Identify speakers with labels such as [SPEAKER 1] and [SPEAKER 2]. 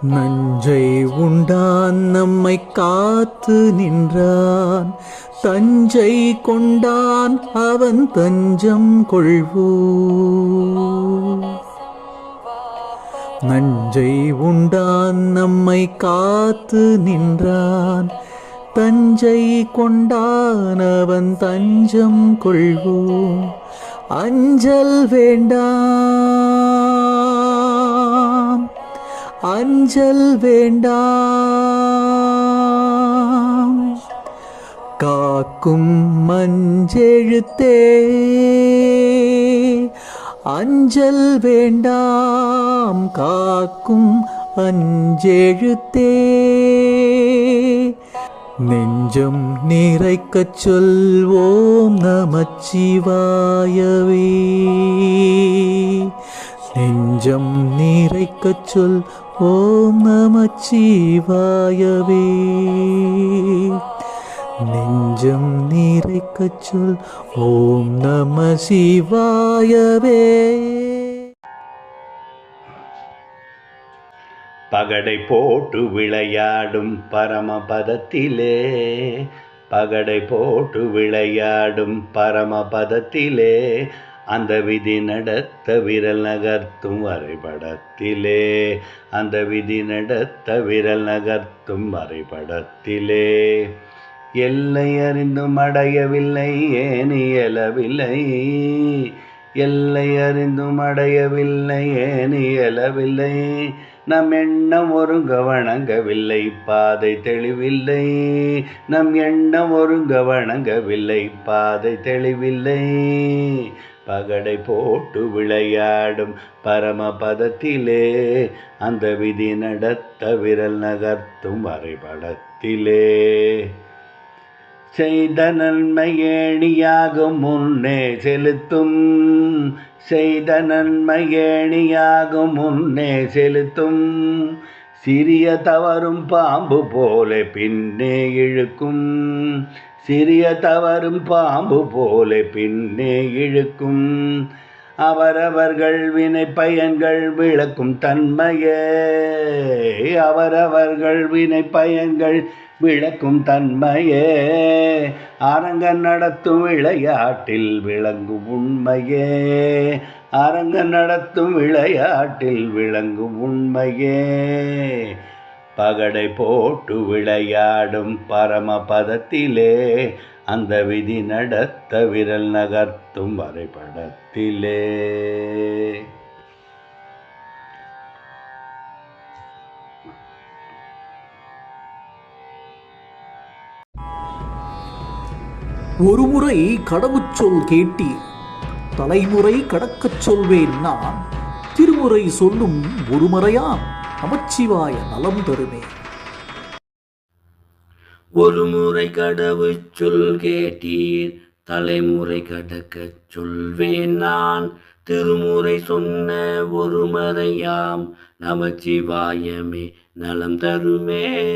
[SPEAKER 1] நஞ்சை உண்டான் நம்மை காத்து நின்றான். தஞ்சை கொண்டான் அவன் தஞ்சம் கொள்வோ நஞ்சை உண்டான் நம்மை காத்து நின்றான். தஞ்சை கொண்டான் அவன் தஞ்சம் கொள்வோம். அஞ்சல் வேண்டாம் அஞ்சல் வேண்டாம். காக்கும் மஞ்செழுத்தே அஞ்சல் வேண்டாம் காக்கும் அஞ்செழுத்தே. நெஞ்சம் நிறைக்கச் சொல்வோம் நமச்சிவாயவே. நெஞ்சம் நிறைக்கச் சொல் ஓம் நமச்சிவாயவே. நெஞ்சம் நிறைக்கச் சொல் ஓம் நம சிவாயவே.
[SPEAKER 2] பகடை போட்டு விளையாடும் பரமபதத்திலே பகடை போட்டு விளையாடும் பரமபதத்திலே அந்த விதி நடத்த விரல் நகர்த்தும் வரைபடத்திலே அந்த விதி நடத்த விரல் நகர்த்தும் வரைபடத்திலே. எல்லை அறிந்தும் அடையவில்லை ஏன் இயலவில்லை எல்லை அறிந்தும் அடையவில்லை ஏன் இயலவில்லை நம் எண்ணம் ஒருங்க வணங்கவில்லை பாதை தெளிவில்லை. நம் எண்ணம் ஒருங்க வணங்கவில்லை பாதை தெளிவில்லை. பகடை போட்டு விளையாடும் பரமபதத்திலே அந்த விதி நடத்த விரல் நகர்த்தும் வரைபடத்திலே. செய்த நன்மை ஏணியாகும் முன்னே செலுத்தும். செய்த நன்மை ஏணியாகும் முன்னே செலுத்தும். சிறிய தவறும் பாம்பு போல பின்னே இழுக்கும். சிறிய தவறும் பாம்பு போல பின்னே இழுக்கும். அவரவர்கள் வினை பயன்கள் விளக்கும் தன்மையே. அவரவர்கள் வினை பயன்கள் விளக்கும் தன்மையே. அரங்க நடத்தும் விளையாட்டில் விளங்கும் உண்மையே. அரங்க நடத்தும் விளையாட்டில் விளங்கும் உண்மையே. பகடை போட்டு விளையாடும் பரமபதத்திலே அந்த விதி நடத்த விரல் நகர்த்தும் வரைபடத்திலே.
[SPEAKER 1] ஒருமுறை கடவுச்சொல் கேட்டீர். தலைமுறை கடக்கச் சொல்வேன் நான். திருமுறை சொல்லும் ஒருமுறையாம். நமச்சிவாய நலம் தருமே
[SPEAKER 3] ஒருமுறை கடவுச்சொல் கேட்டீர். தலைமுறை கடக்கச் சொல்வேன் நான். திருமுறை சொன்ன ஒருமுறையாம். நமச்சிவாயமே நலம் தருமே.